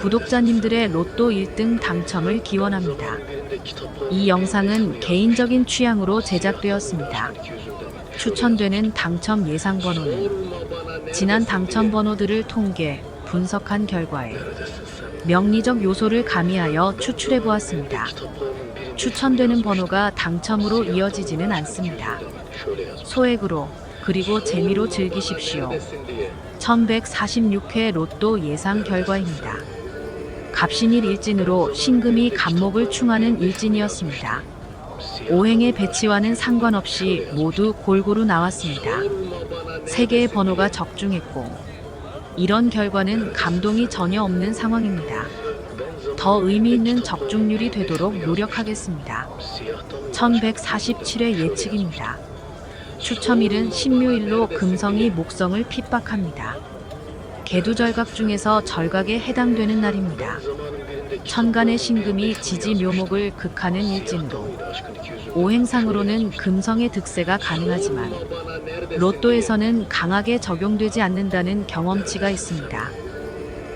구독자님들의 로또 1등 당첨을 기원합니다. 이 영상은 개인적인 취향으로 제작되었습니다. 추천되는 당첨 예상 번호는 지난 당첨 번호들을 통계, 분석한 결과에 명리적 요소를 가미하여 추출해 보았습니다. 추천되는 번호가 당첨으로 이어지지는 않습니다. 소액으로 그리고 재미로 즐기십시오. 1146회 로또 예상 결과입니다. 갑신일 일진으로 신금이 간목을 충하는 일진이었습니다. 오행의 배치와는 상관없이 모두 골고루 나왔습니다. 세 개의 번호가 적중했고 이런 결과는 감동이 전혀 없는 상황입니다. 더 의미 있는 적중률이 되도록 노력하겠습니다. 1147회 예측입니다. 추첨일은 신묘일로 금성이 목성을 핍박합니다. 개두절각 중에서 절각에 해당되는 날입니다. 천간의 신금이 지지 묘목을 극하는 일진으로 오행상으로는 금성의 득세가 가능하지만 로또에서는 강하게 적용되지 않는다는 경험치가 있습니다.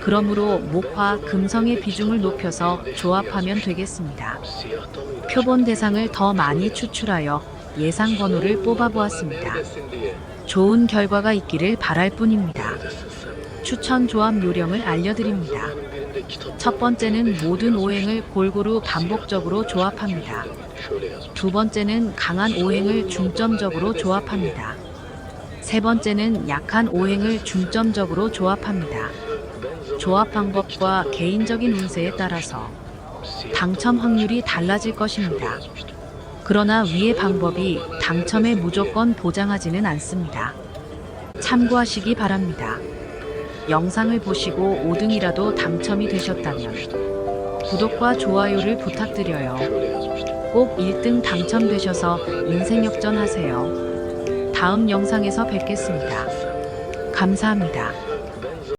그러므로 목화, 금성의 비중을 높여서 조합하면 되겠습니다. 표본 대상을 더 많이 추출하여 예상 번호를 뽑아보았습니다. 좋은 결과가 있기를 바랄 뿐입니다. 추천 조합 요령을 알려드립니다. 첫 번째는 모든 오행을 골고루 반복적으로 조합합니다. 두 번째는 강한 오행을 중점적으로 조합합니다. 세 번째는 약한 오행을 중점적으로 조합합니다. 조합 방법과 개인적인 운세에 따라서 당첨 확률이 달라질 것입니다. 그러나 위의 방법이 당첨에 무조건 보장하지는 않습니다. 참고하시기 바랍니다. 영상을 보시고 5등이라도 당첨이 되셨다면 구독과 좋아요를 부탁드려요. 꼭 1등 당첨되셔서 인생 역전하세요. 다음 영상에서 뵙겠습니다. 감사합니다.